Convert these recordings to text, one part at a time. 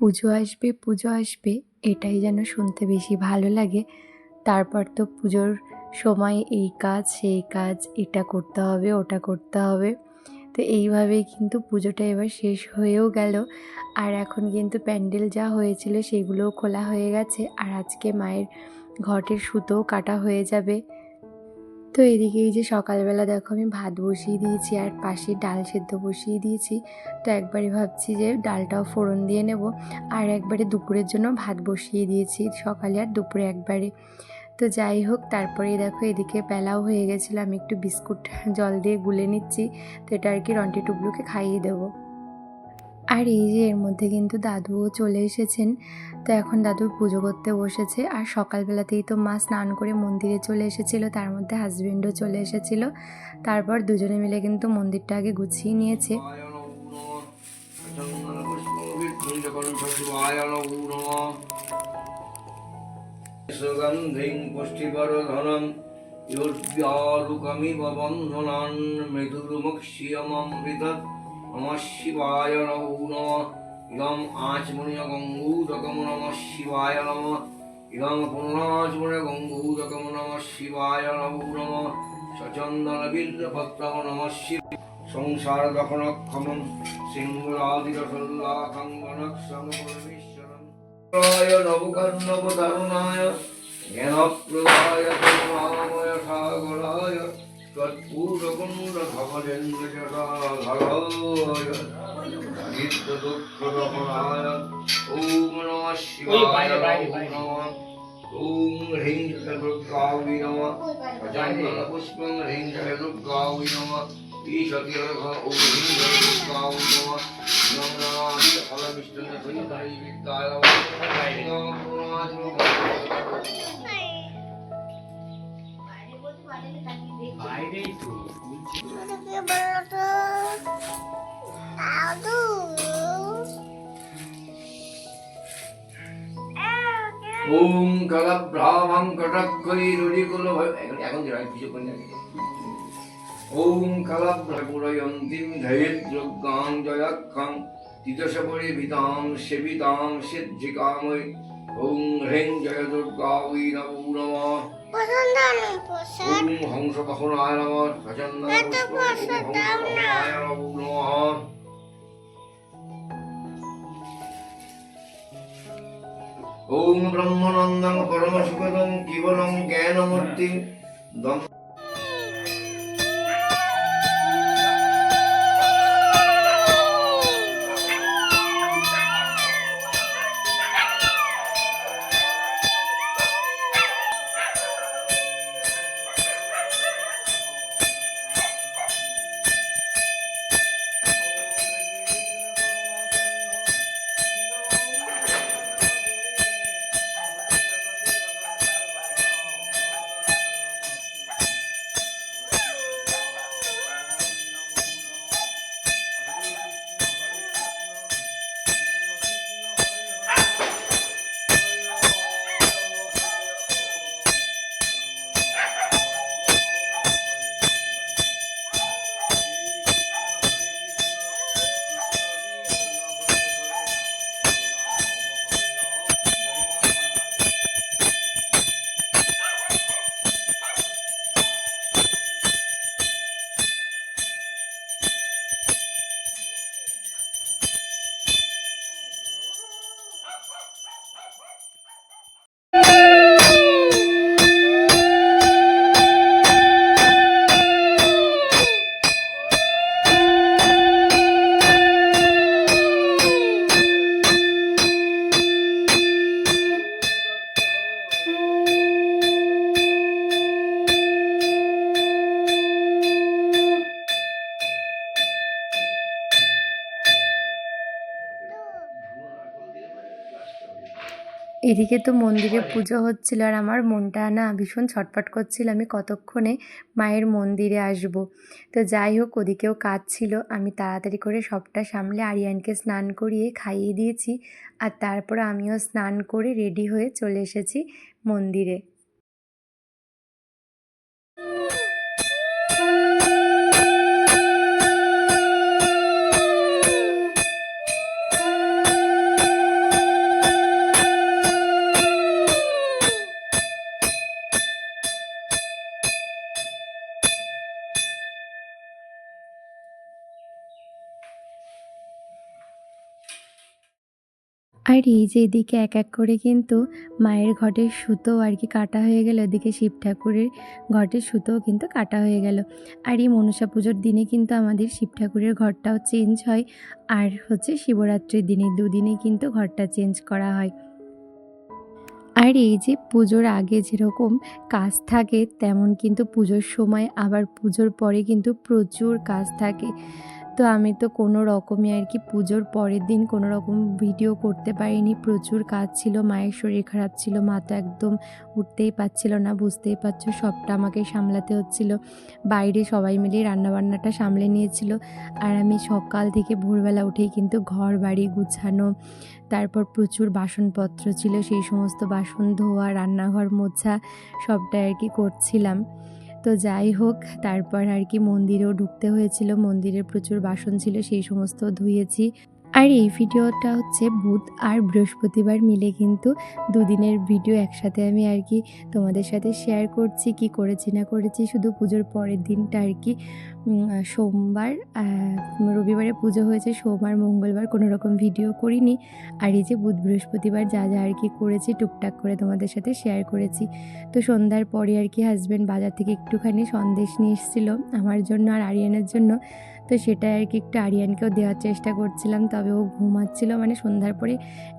পুজো আসবে পুজো আসবে, এটাই যেন শুনতে বেশি ভালো লাগে। তারপর তো পুজোর সময় এই কাজ, সেই কাজ, এটা করতে হবে, ওটা করতে হবে। তো এইভাবেই কিন্তু পুজোটা এবার শেষ হয়েও গেল। আর এখন কিন্তু প্যান্ডেল যা হয়েছিল সেগুলোও খোলা হয়ে গেছে। আর আজকে মায়ের ঘটের সুতোও কাটা হয়ে যাবে। তো এদিকে এই যে সকালবেলা দেখো আমি ভাত বসিয়ে দিয়েছি আর পাশে ডাল সেদ্ধ বসিয়ে দিয়েছি। তো একবারে ভাবছি যে ডালটাও ফোড়ন দিয়ে নেব। আর একবারে দুপুরের জন্য ভাত বসিয়ে দিয়েছি সকালে আর দুপুরে একবারে। তো যাই হোক, তারপরে দেখো এদিকে বেলাও হয়ে গেছিল, আমি একটু বিস্কুট জল দিয়ে গুলে নিচ্ছি। তো এটা আর কি রন্টি টুবলুকে খাইয়ে দেবো। আর এই যে এর মধ্যে কিন্তু দাদুও চলে এসেছেন। তো এখন দাদু পুজো করতে বসেছে। আর সকালবেলাতেই তো মা স্নান করে মন্দিরে চলে এসেছিল, তার মধ্যে হাজব্যান্ডও চলে এসেছিল। তারপর দুজনে মিলে কিন্তু মন্দিরটা আগে গুছিয়ে নিয়েছে। সুগন্ধিং নমঃ শিবায় নম ইদম আচমনীয় গঙ্গুদকম নমঃ শিবায় নম ইদম পুনরাচমনীয় গঙ্গুদকম নমঃ শিবায় নম নম সচন্দন বীর্যপত্রম নমঃ শিব সংসার দখনক্ষম সিংহলাদিরসল্লাকাঙ্গনক্ষমীশ্বরায় নবকর্ণবতরুণায় জ্ঞানপ্রদায় করুণাময় সাগরায় তৎপূর্ণকুণ্ড ধবলেন্দ্র জগাধর নিত্য দুঃখ ওম নম শিবায় নম ওম হ্রিং চতুর্গাউরী নম অজান্তন পুষ্পং ওম হ্রিং চতুর্গাউরী নম বাইরেই ওম কলভ্রামং কটক্ষৈরুলিকুল এখন এখন যেটা আমি কিছু করি না ওম কলভ্রপুরয়ন্তিম ধৈর্যজ্ঞাং জয়ক্ষং তিতসপরি বিতাম সেবিতাম সিদ্ধিকাময় ওম হ্রেং জয় দুর্গা, ওই নমো নমঃ। ওম হংস বাহনায় নমঃ সচন্দ হংস বাহনায় নমো নমঃ ওম ব্রহ্মনন্দং পরমসুখদং জীবনং জ্ঞানমূর্তি দম এদিকে তো মন্দিরে পুজো হচ্ছিল আর আমার মনটা না ভীষণ ছটফট করছিল। আমি কতক্ষণে মায়ের মন্দিরে আসব? তো যাই হোক, ওদিকেও কাজ ছিল। আমি তাড়াতাড়ি করে সবটা সামলে আরিয়ানকে স্নান করিয়ে খাইয়ে দিয়েছি। আর তারপর আমিও স্নান করে রেডি হয়ে চলে এসেছি মন্দিরে। আর এই যে এদিকে এক এক করে কিন্তু মায়ের ঘটের সুতো আর কি কাটা হয়ে গেল, এদিকে শিব ঠাকুরের ঘটের সুতোও কিন্তু কাটা হয়ে গেল। আর এই মনসা পুজোর দিনে কিন্তু আমাদের শিব ঠাকুরের ঘরটাও চেঞ্জ হয়, আর হচ্ছে শিবরাত্রির দিনে দুদিনে কিন্তু ঘরটা চেঞ্জ করা হয়। আর এই যে পুজোর আগে যেরকম কাজ থাকে, তেমন কিন্তু পুজোর সময় আবার পুজোর পরে কিন্তু প্রচুর কাজ থাকে। তো আমি তো কোনো রকমই আর কি পুজোর পরের দিন কোনো রকম ভিডিও করতে পারিনি। প্রচুর কাজ ছিল, মায়ের শরীর খারাপ ছিল, মা তো একদম উঠতেই পারছিল না, বুঝতেই পারছ, সবটা আমাকে সামলাতে হচ্ছিল। বাইরে সবাই মিলে রান্নাবান্নাটা সামলে নিয়েছিল। আর আমি সকাল থেকে ভোরবেলা উঠেই কিন্তু ঘর বাড়ি গুছানো, তারপর প্রচুর বাসনপত্র ছিল, সেই সমস্ত বাসন ধোয়া, রান্নাঘর মোছা, সবটাই আর কি করছিলাম। তো যাই হোক, তারপর আর কি মন্দিরেও ঢুকতে হয়েছিল। মন্দিরের প্রচুর বাসন ছিল, সেই সমস্ত ধুয়েছি। আর এই ভিডিওটা হচ্ছে বুধ আর বৃহস্পতিবার মিলে কিন্তু দুদিনের ভিডিও একসাথে আমি আর কি তোমাদের সাথে শেয়ার করছি, কি করেছি, না করেছি। শুধু পুজোর পরের দিনটা আর কি সোমবার রবিবারে পুজো হয়েছে সোমবার মঙ্গলবার কোনো রকম ভিডিও করিনি। আর এই যে বুধ বৃহস্পতিবার যা যা আর কি করেছি, টুকটাক করে তোমাদের সাথে শেয়ার করেছি। তো সন্ধ্যার পরে আর কি হাজব্যান্ড বাজার থেকে একটুখানি সন্দেশ নিয়ে এসেছিল, আমার জন্য আর আরিয়ানের জন্য। তো সেটা আর কি একটু আরিয়ানকেও দেওয়ার চেষ্টা করছিলাম, তবে ও ঘুমাচ্ছিল মানে সন্ধ্যার পরে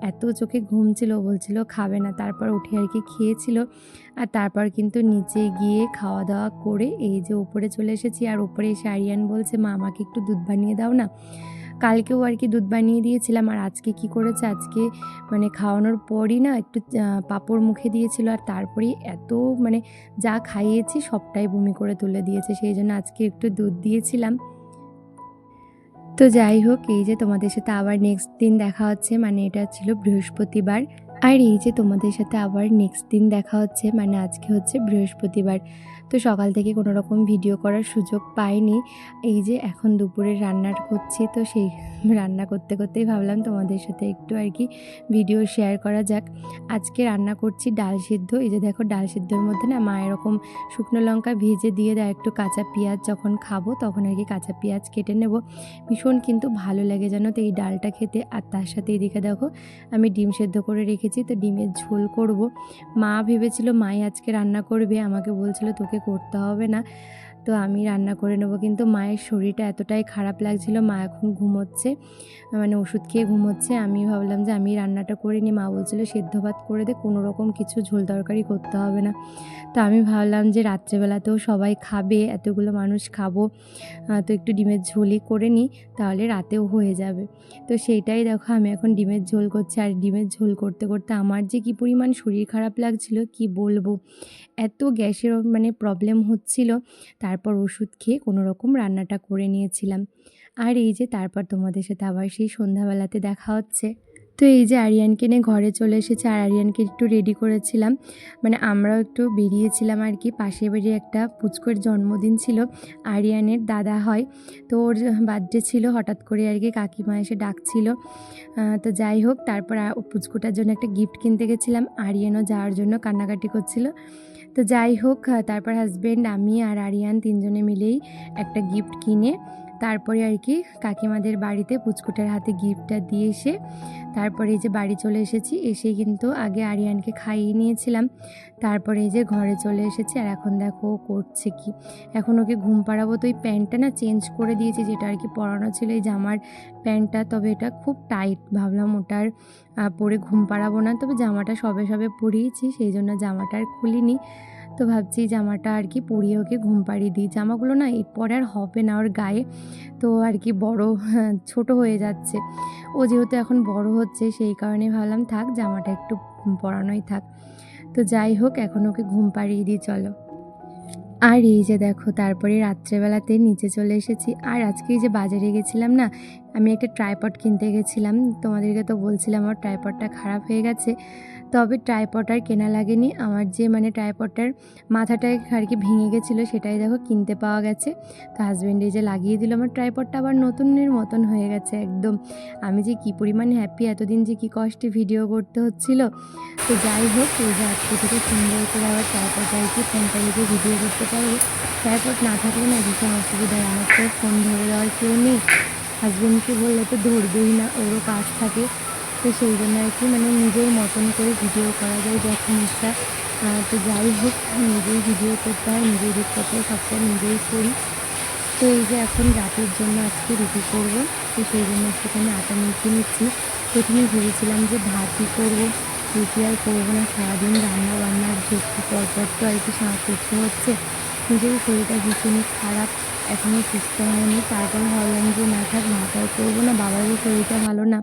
এত চোখে ঘুম ছিল, ও বলছিল খাবে না, তারপর উঠে আর কি খেয়েছিল। আর তারপর কিন্তু নিচে গিয়ে খাওয়া দাওয়া করে এই যে উপরে চলে এসেছি, আর উপরে এসে আরিয়ান বলছে, মা, আমাকে একটু দুধ বানিয়ে দাও না। কালকেও আর কি দুধ বানিয়ে দিয়েছিলাম, আর আজকে কি করেছে, আজকে মানে খাওয়ানোর পরই না একটু পাপড় মুখে দিয়েছিল, আর তারপরেই এত মানে যা খাইয়েছি সবটাই বমি করে তুলে দিয়েছে, সেই জন্য আজকে একটু দুধ দিয়েছিলাম। তো যাই হোক, এই যে তোমাদের সাথে আবার নেক্সট দিন দেখা হচ্ছে মানে এটা ছিল বৃহস্পতিবার। আর এই যে তোমাদের সাথে আবার নেক্সট দিন দেখা হচ্ছে মানে আজকে হচ্ছে বৃহস্পতিবার। তো সকাল থেকে কোনো রকম ভিডিও করার সুযোগ পাইনি। এই যে এখন দুপুরে রান্নার করছি, তো সেই রান্না করতে করতেই ভাবলাম তোমাদের সাথে একটু আর কি ভিডিও শেয়ার করা যাক। আজকে রান্না করছি ডাল সিদ্ধ। এই যে দেখো ডাল সিদ্ধর মধ্যে না মা এরকম শুকনো লঙ্কা ভেজে দিয়ে দেয়, একটু কাঁচা পেঁয়াজ যখন খাব তখন আর কি কাঁচা পেঁয়াজ কেটে নেব। ভীষণ কিন্তু ভালো লাগে জানো তো এই ডালটা খেতে। আর তার সাথে এদিকে দেখো আমি ডিম সেদ্ধ করে রেখেছি, তো ডিমের ঝোল করব। মা ভেবেছিল, মাই আজকে রান্না করবে। আমাকে বলছিল, তোকে করতে হবে না। তো আমি রান্না করে নেব। কিন্তু মায়ের শরীরটা এতটাই খারাপ লাগছিল, মা এখন ঘুমোচ্ছে মানে ওষুধ খেয়ে ঘুমোচ্ছে। আমি ভাবলাম যে আমি রান্নাটা করে নিই। মা বলছিল, সেদ্ধ ভাত করে দে, কোনো রকম কিছু ঝোল তরকারি করতে হবে না। তো আমি ভাবলাম যে রাত্রেবেলাতেও সবাই খাবে, এতগুলো মানুষ খাব। তো একটু ডিমের ঝোলই করে নিই, তাহলে রাতেও হয়ে যাবে। তো সেইটাই দেখো, আমি এখন ডিমের ঝোল করছি। আর ডিমের ঝোল করতে করতে আমার যে কি পরিমাণ শরীর খারাপ লাগছিল, কি বলব? এত গ্যাসের মানে প্রবলেম হচ্ছিল, তারপর ওষুধ খেয়ে কোনো রকম রান্নাটা করে নিয়েছিলাম। আর এই যে তারপর তোমাদের সাথে আবার সেই সন্ধ্যাবেলাতে দেখা হচ্ছে। তো এই যে আরিয়ানকে নিয়ে ঘরে চলে এসেছে, আর আরিয়ানকে একটু রেডি করেছিলাম। মানে আমরাও একটু বেরিয়েছিলাম আর কি, পাশের বাড়ি একটা পুচকোর জন্মদিন ছিল, আরিয়ানের দাদা হয়। তো ওর বার্থডে ছিল, হঠাৎ করে আর কি কাকিমা এসে ডাকছিল। তো যাই হোক, তারপর পুচকুটার জন্য একটা গিফট কিনতে গেছিলাম, আরিয়ানও যাওয়ার জন্য কান্নাকাটি করছিল। তো যাই হোক তারপর হাজব্যান্ড আমি আর আরিয়ান তিনজনে মিলেই একটা গিফট কিনে তারপরে আর কি কাকিমাদের বাড়িতে পুচকুটার হাতে গিফটটা দিয়ে এসে তারপরে এই যে বাড়ি চলে এসেছি এসে কিন্তু আগে আরিয়ানকে খাইয়ে নিয়েছিলাম। তারপরে এই যে ঘরে চলে এসেছি আর এখন দেখো করছে কি। এখন ওকে ঘুম পাড়াবো তো এই প্যান্টটা না চেঞ্জ করে দিয়েছি, যেটা আর কি পরানো ছিল এই জামার প্যান্টটা, তবে এটা খুব টাইট। ভাবলাম ওটার পরে ঘুম পাড়াবো না, তবে জামাটা সবে সবে পরিয়েছি, সেই জন্য জামাটা আর খুলিনি। তো ভাবছি জামাটা আর কি পরিয়ে ওকে ঘুম পাড়িয়ে দিই। জামাগুলো না এরপরে আর হবে না ওর গায়ে। তো আর কি বড়, ছোট হয়ে যাচ্ছে। ও যেহেতু এখন বড় হচ্ছে সেই কারণে ভাবলাম থাক, জামাটা একটু পরানোই থাক। তো যাই হোক, এখন ওকে ঘুম পাড়িয়ে দিই, চলো। আর এই যে দেখো, তারপরে রাত্রেবেলাতে নিচে চলে এসেছি। আর আজকে যে বাজারে গেছিলাম না, আমি একটা ট্রাইপড কিনতে গেছিলাম। তোমাদেরকে তো বলছিলাম, আমার ট্রাইপডটা খারাপ হয়ে গেছে। তবে ট্রাইপড আর কেনা লাগেনি। আমার যে মানে ট্রাইপডটার মাথাটা আর কি ভেঙে গেছিল, সেটাই দেখো কিনতে পাওয়া গেছে। তো হাজব্যান্ডে যে লাগিয়ে দিল আমার ট্রাইপডটা আবার নতুনের মতন হয়ে গেছে একদম। আমি যে কী পরিমাণ হ্যাপি এতদিন যে কী কষ্টে ভিডিও করতে হচ্ছিল। তো যাই হোক, এই যে আজকে থেকে সুন্দর করে আবার ট্রাইপড কি ফোনটা রেখে ভিডিও করতে পারব। ট্রাইপড না থাকলে না ভীষণ অসুবিধা হয় আমার তো ফোন ধরে দেওয়ার কেউ নেই। হাজব্যান্ডকে বললে তো ধরবেই না, ওরও কাজ থাকে। তো সেই জন্য আর কি মানে নিজের মতন করে ভিডিও করা যায় যখন ইচ্ছা তো যাই হোক নিজেই ভিডিও করতে হয় নিজেই এডিট করতে হয় সবটা নিজেই করি। তো এই যে এখন রাতের জন্য আজকে রুটি করব, তো সেই জন্য একটুখানি আটা মেখে নিচ্ছি। প্রথমে ভেবেছিলাম যে ভাতই করব, রুটি আর করব না, সারাদিন রান্না বান্নার ঝুঁকি পরপর তো আর কি করতে হচ্ছে। নিজের শরীরটা ভীষণই খারাপ। এখনও সুস্থ হয়নি। তারপর ভাবলাম যে, না থাক আর করব না। বাবারও শরীরটা ভালো না।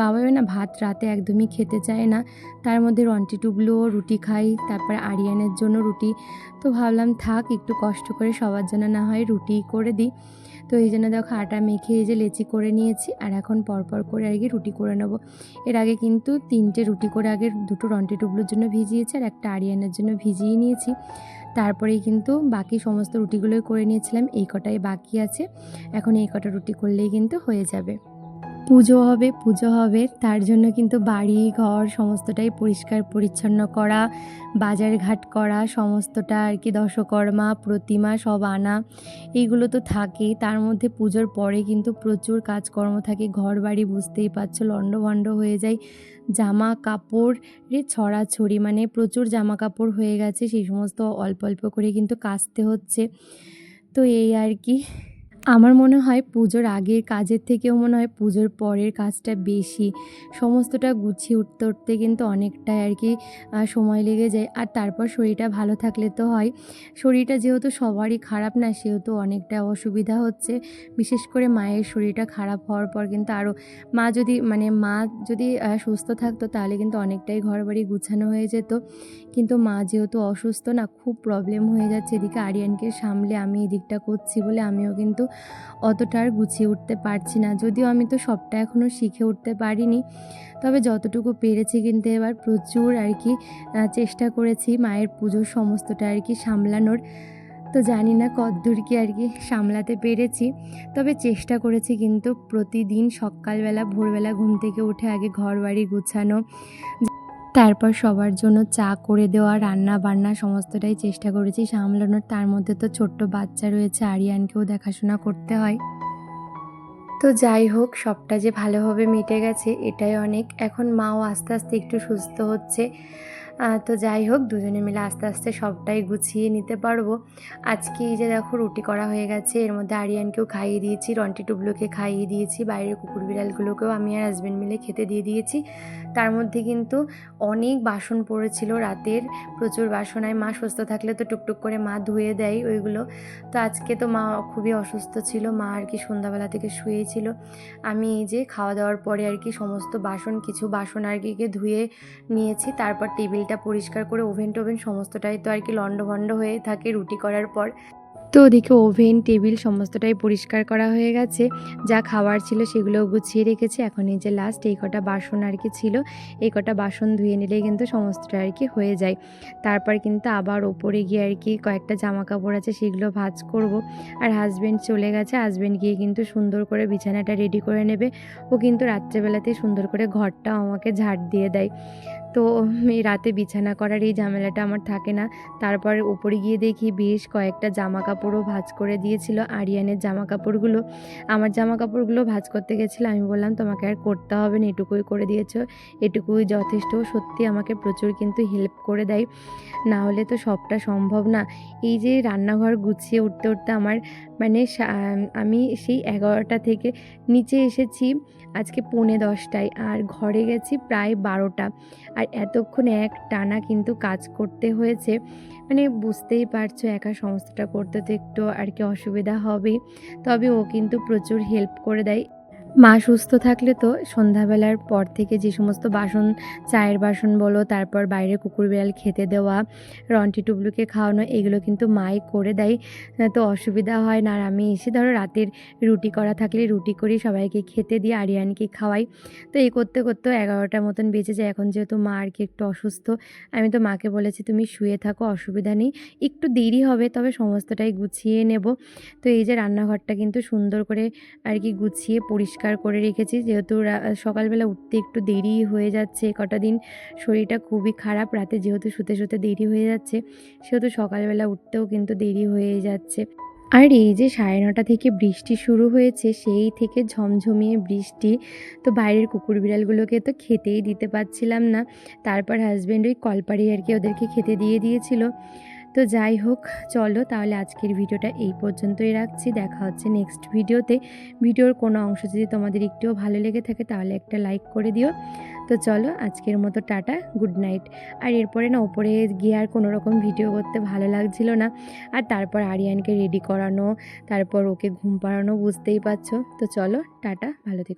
বাবাও না ভাত রাতে একদমই খেতে চায় না। তার মধ্যে রন্টি টুবলুও রুটি খাই, তারপর আরিয়ানের জন্য রুটি। তো ভাবলাম, থাক, একটু কষ্ট করে সবার জন্য না হয় রুটি করে দিই। তো এই জন্য দেখো আটা মেখে এই যে লেচি করে নিয়েছি, আর এখন পরপর করে আর কি রুটি করে নেব। এর আগে কিন্তু তিনটে রুটি করে আগে দুটো রন্টি টুবলুর জন্য ভিজিয়েছি, আর একটা আরিয়ানের জন্য ভিজিয়ে নিয়েছি। তারপরেই কিন্তু বাকি সমস্ত রুটিগুলোই করে নিয়েছিলাম। এই কটাই বাকি আছে। এখন এই কটা রুটি করলেই কিন্তু হয়ে যাবে। পুজো হবে পুজো হবে। তার জন্য কিন্তু বাড়ি, ঘর সমস্তটাই পরিষ্কার, পরিচ্ছন্ন করা, বাজার ঘাট করা, সমস্তটা আর কি দশকর্মা, প্রতিমা সব আনা, এইগুলো তো থাকেই। তার মধ্যে পুজোর পরে কিন্তু প্রচুর কাজকর্ম থাকে। ঘর বাড়ি বুঝতেই পারছ, লণ্ডভণ্ড হয়ে যায় জামা কাপড়ের ছড়াছড়ি মানে প্রচুর জামা কাপড় হয়ে গেছে, সেই সমস্ত অল্প অল্প করে কিন্তু কাচতে হচ্ছে। তো এই আর কি। আমার মনে হয় পুজোর আগের কাজের থেকেও মনে হয় পুজোর পরের কাজটা বেশি। সমস্তটা গুছিয়ে উঠতে উঠতে কিন্তু অনেকটাই আর কি সময় লেগে যায়। আর তারপর শরীরটা ভালো থাকলে তো হয়। শরীরটা যেহেতু সবারই খারাপ না, সেহেতু অনেকটা অসুবিধা হচ্ছে। বিশেষ করে মায়ের শরীরটা খারাপ হওয়ার পর কিন্তু আরও মা যদি মানে মা যদি সুস্থ থাকতো তাহলে কিন্তু অনেকটাই ঘর বাড়ি গুছানো হয়ে যেত। কিন্তু মা যেহেতু অসুস্থ না, খুব প্রবলেম হয়ে যাচ্ছে। এদিকে আরিয়ানকে সামলে আমি এদিকটা করছি বলে আমিও কিন্তু অতটা আর গুছিয়ে উঠতে পারছি না। যদিও আমি তো সবটা এখনও শিখে উঠতে পারিনি, তবে যতটুকু পেরেছি কিন্তু এবার প্রচুর আর কি চেষ্টা করেছি মায়ের পুজোর সমস্তটা আর কি সামলানোর। তো জানি না কতদূর কি আর কি সামলাতে পেরেছি, তবে চেষ্টা করেছি কিন্তু প্রতিদিন সকালবেলা, ভোরবেলা ঘুম থেকে উঠে আগে ঘর বাড়ি গুছানো। তারপর সবার জন্য চা করে দেওয়া রান্না বান্না সমস্তটাই চেষ্টা করেছি সামলানোর। তার মধ্যে তো ছোট্ট বাচ্চা রয়েছে, আরিয়ানকেও দেখাশোনা করতে হয়। তো যাই হোক, সবটা যে ভালোভাবে মিটে গেছে, এটাই অনেক। এখন মাও আস্তে আস্তে একটু সুস্থ হচ্ছে। তো যাই হোক, দুজনে মিলে আস্তে আস্তে সবটাই গুছিয়ে নিতে পারব। আজকে এই যে দেখো, রুটি করা হয়ে গেছে। এর মধ্যে আরিয়ানকেও খাইয়ে দিয়েছি, রন্টি টুবলুকে খাইয়ে দিয়েছি, বাইরের কুকুর বিড়ালগুলোকেও আমি আর হাজব্যান্ড মিলে খেতে দিয়ে দিয়েছি। তার মধ্যে কিন্তু অনেক বাসন পড়েছিল রাতের, প্রচুর বাসন। আর মা সুস্থ থাকলে তো টুকটুক করে মা ধুয়ে দেয় ওইগুলো। তো আজকে তো মা খুবই অসুস্থ ছিল, মা আর কি সন্ধ্যাবেলা থেকে শুয়েছিল। আমি এই যে খাওয়া দাওয়ার পরে আর কি সমস্ত বাসন, কিছু বাসন আর কি ধুয়ে নিয়েছি। তারপর টেবিলটা পরিষ্কার করে ওভেন টোভেন সমস্তটাই তো আর কি লণ্ডভণ্ড হয়ে থাকে রুটি করার পর। তো ওদিকে ওভেন, টেবিল সমস্তটাই পরিষ্কার করা হয়ে গেছে। যা খাবার ছিল সেগুলো গুছিয়ে রেখেছে। এখন এই যে লাস্ট এই কটা বাসন আর কি ছিল, এই কটা বাসন ধুয়ে নিলেই কিন্তু সমস্তটা আর কি হয়ে যায়। তারপর কিন্তু আবার ওপরে গিয়ে আর কি কয়েকটা জামা কাপড় আছে সেগুলো ভাজ করব। আর হাজব্যান্ড চলে গেছে। হাজব্যান্ড গিয়ে কিন্তু সুন্দর করে বিছানাটা রেডি করে নেবে। ও কিন্তু রাত্রেবেলাতেই সুন্দর করে ঘরটাও আমাকে ঝাড় দিয়ে দেয়। তো এই রাতে বিছানা করার এই ঝামেলাটা আমার থাকে না। তারপর উপরে গিয়ে দেখি বেশ কয়েকটা জামা কাপড়ও ভাজ করে দিয়েছিল আরিয়ানের জামা কাপড়গুলো আমার জামা কাপড়গুলো ভাজ করতে গেছিল, আমি বললাম, তোমাকে আর করতে হবে না, এটুকুই করে দিয়েছ। এটুকুই যথেষ্ট, সত্যি আমাকে প্রচুর কিন্তু হেল্প করে দেয়। না হলে তো সবটা সম্ভব না। এই যে রান্নাঘর গুছিয়ে উঠতে উঠতে আমার মানে আমি সেই এগারোটা থেকে নিচে এসেছি, আজকে পৌনে দশটায়, আর ঘরে গেছি প্রায় বারোটা। আর এতক্ষণ এক টানা কিন্তু কাজ করতে হয়েছে। মানে বুঝতেই পারছ, একা সমস্তটা করতে তো একটু আর কি অসুবিধা হবে তবে ও কিন্তু প্রচুর হেল্প করে দেয়। মা সুস্থ থাকলে তো সন্ধ্যাবেলার পর থেকে যে সমস্ত বাসন, চায়ের বাসন বলো, তারপর বাইরে কুকুর বিড়াল খেতে দেওয়া, রন্টি টুবলুকে খাওয়ানো, এগুলো কিন্তু মাই করে দেয়। তো অসুবিধা হয় না। আর আমি এসে ধরো রাতের রুটি করা থাকলে রুটি করি, সবাইকে খেতে দিয়ে আরিয়ানকে খাওয়াই। তো এই করতে করতেও এগারোটার মতন বেঁচে যায়। এখন যেহেতু মা আর কি একটু অসুস্থ, আমি তো মাকে বলেছি, তুমি শুয়ে থাকো, অসুবিধা নেই। একটু দেরি হবে, তবে সমস্তটাই গুছিয়ে নেব। তো এই যে রান্নাঘরটা কিন্তু সুন্দর করে আর কি গুছিয়ে পরিষ্কার করে রেখেছি। যেহেতু সকালবেলা উঠতে একটু দেরি হয়ে যাচ্ছে, কটা দিন শরীরটা খুবই খারাপ, রাতে যেহেতু শুতে শুতে দেরি হয়ে যাচ্ছে, সেহেতু সকালবেলা উঠতেও কিন্তু দেরি হয়ে যাচ্ছে। আর এই যে সাড়ে নটা থেকে বৃষ্টি শুরু হয়েছে, সেই থেকে ঝমঝমিয়ে বৃষ্টি, তো বাইরের কুকুর বিড়ালগুলোকে তো খেতেই দিতে পারছিলাম না। তারপর হাজব্যান্ড ওই কলপাড়ি আর কি ওদেরকে খেতে দিয়ে দিয়েছিল। তো যাই হোক, চলো তাহলে আজকের ভিডিওটা এই পর্যন্তই রাখছি। দেখা হচ্ছে নেক্সট ভিডিওতে। ভিডিওর কোনো অংশ যদি তোমাদের একটুও ভালো লেগে থাকে তাহলে একটা লাইক করে দিও। তো চলো, আজকের মতো টাটা গুড নাইট আর এরপরে না, ওপরে গিয়ে আর কোনো রকম ভিডিও করতে ভালো লাগছিল না। আর তারপর আরিয়ানকে রেডি করানো, তারপর ওকে ঘুম পাড়ানো বুঝতেই পারছ। তো চলো, টাটা, ভালো থেকো।